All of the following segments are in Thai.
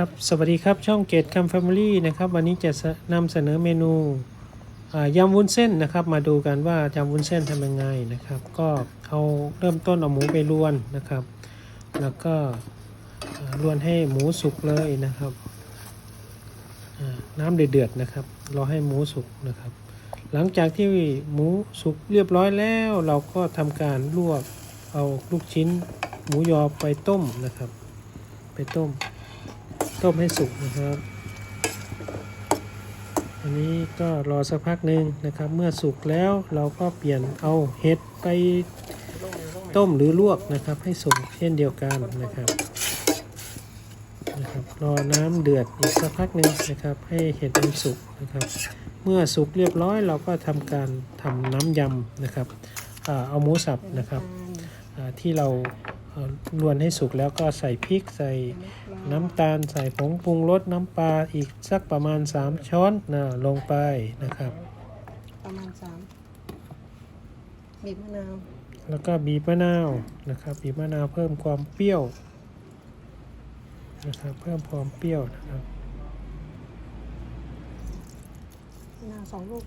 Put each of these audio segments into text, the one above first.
ครับ สวัสดีครับช่องเกตคัมแฟมิลี่นะครับ วันนี้จะนำเสนอเมนูยำวุ้นเส้นนะครับ มาดูกันว่ายำวุ้นเส้นทำยังไงนะครับ ก็เอาเริ่มต้นเอาหมูไปลวนนะครับ แล้วก็ลวนให้หมูสุกเลยนะครับน้ำเดือดๆนะครับรอให้หมูสุกนะครับ หลังจากที่หมูสุกเรียบร้อยแล้ว เราก็ทำการลวกเอาลูกชิ้น หมูยอไปต้มนะครับ ไปต้ม ต้มให้สุกนะครับ อันนี้ก็รอสักพักหนึ่งนะครับ เมื่อสุกแล้วเราก็เปลี่ยนเอาเห็ดไปต้มหรือลวกนะครับ ให้สุกเช่นเดียวกันนะครับนะครับ รอน้ำเดือดอีกสักพักหนึ่งนะครับ ให้เห็ดมันสุกนะครับ เมื่อสุกเรียบร้อยเราก็ทำการทำน้ำยำนะครับเอาหมูสับนะครับที่เรา ลวนให้สุกแล้วก็ใส่พริกใส่น้ำตาล ใส่ผงปรุงรสน้ำปลาอีกสักประมาณ 3 ช้อนนะลงไปนะครับ ประมาณสามบีบมะนาว แล้วก็บีบมะนาวนะครับบีบมะนาวเพิ่มความเปรี้ยวนะครับเพิ่มความเปรี้ยวนะครับมะนาวสองลูก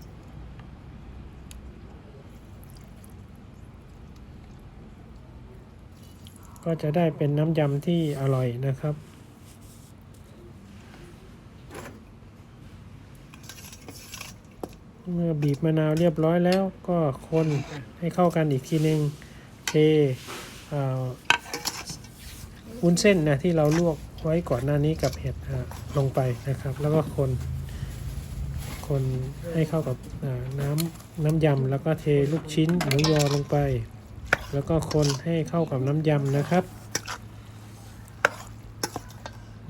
ก็จะได้เป็นน้ำยำที่อร่อยนะครับ เมื่อบีบมะนาวเรียบร้อยแล้วก็คนให้เข้ากันอีกทีหนึ่งเทอุ้นเส้นนะที่เราลวกไว้ก่อนหน้านี้กับเห็ดลงไปนะครับ แล้วก็คนคนให้เข้ากับน้ำน้ำยำแล้วก็เทลูกชิ้นหมูยอลงไป แล้วก็คนให้เข้ากับน้ำยำนะครับ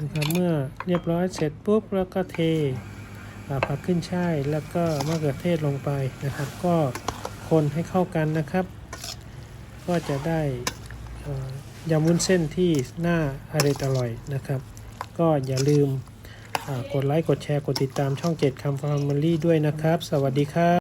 นะครับเมื่อเรียบร้อยเสร็จปุ๊บแล้วก็เทผักขึ้นช่ายแล้วก็มะเขือเทศลงไปนะครับ ก็คนให้เข้ากันนะครับ ก็จะได้ยำวุ้นเส้นที่น่าอร่อยอร่อยนะครับ ก็อย่าลืมกดไลค์ กดแชร์ กดติดตามช่อง 7คำฟาร์มลี่ด้วยนะครับ สวัสดีครับ